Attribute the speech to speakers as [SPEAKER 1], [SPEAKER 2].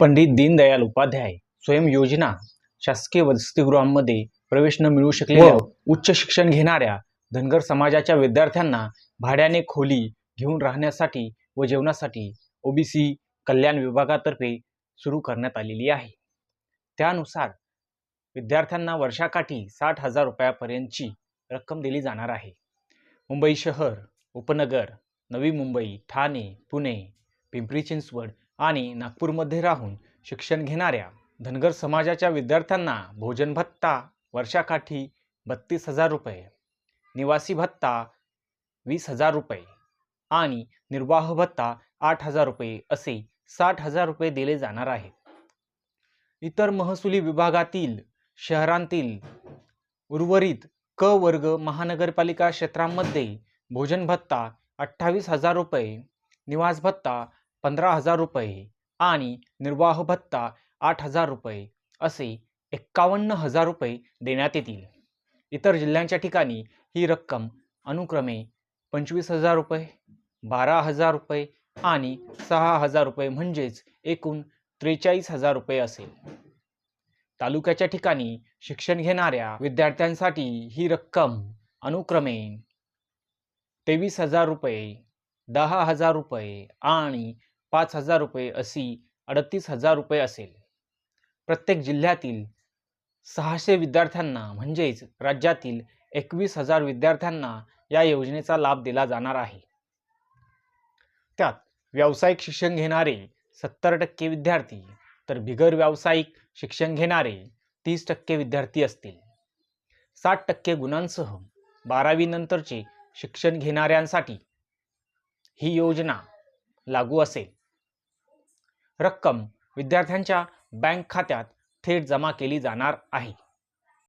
[SPEAKER 1] पंडित दीनदयाल उपाध्याय स्वयं योजना शासकीय वसतिगृहांमध्ये प्रवेश न मिळू शकलेल्या
[SPEAKER 2] व
[SPEAKER 1] उच्च शिक्षण घेणाऱ्या धनगर समाजाच्या विद्यार्थ्यांना भाड्याने खोली घेऊन राहण्यासाठी व जेवणासाठी ओबीसी कल्याण विभागातर्फे सुरू करण्यात आलेली आहे. त्यानुसार विद्यार्थ्यांना वर्षाकाठी साठ हजार रुपयापर्यंतची रक्कम दिली जाणार आहे. मुंबई शहर उपनगर नवी मुंबई ठाणे पुणे पिंपरी चिंचवड आणि नागपूरमध्ये राहून शिक्षण घेणाऱ्या धनगर समाजाच्या विद्यार्थ्यांना भोजन भत्ता वर्षाकाठी बत्तीस हजार रुपये निवासी भत्ता वीस हजार रुपये आणि निर्वाह भत्ता आठ हजार रुपये असे साठ हजार रुपये दिले जाणार आहेत. इतर महसुली विभागातील शहरांतील उर्वरित क वर्ग महानगरपालिका क्षेत्रांमध्ये भोजन भत्ता अठ्ठावीस हजार रुपये निवास भत्ता पंधरा हजार रुपये आणि निर्वाह भत्ता आठ हजार रुपये असे एक्कावन्न हजार रुपये देण्यात येतील. इतर जिल्ह्यांच्या ठिकाणी ही रक्कम अनुक्रमे पंचवीस हजार रुपये बारा हजार रुपये आणि सहा हजार रुपये म्हणजेच एकूण त्रेचाळीस हजार रुपये असेल. तालुक्याच्या ठिकाणी शिक्षण घेणाऱ्या विद्यार्थ्यांसाठी ही रक्कम अनुक्रमे तेवीस हजार रुपये दहा हजार रुपये आणि पाच हजार रुपये अशी अडतीस हजार रुपये असेल. प्रत्येक जिल्ह्यातील सहाशे विद्यार्थ्यांना म्हणजेच राज्यातील एकवीस हजार विद्यार्थ्यांना या योजनेचा लाभ दिला जाणार आहे. त्यात व्यावसायिक शिक्षण घेणारे सत्तर टक्के विद्यार्थी तर बिगर व्यावसायिक शिक्षण घेणारे तीस टक्के विद्यार्थी असतील. साठ टक्के गुणांसह बारावी नंतरचे शिक्षण घेणाऱ्यांसाठी ही योजना लागू असेल. रक्कम विद्यार्थ्यांच्या बँक खात्यात थेट जमा केली जाणार आहे.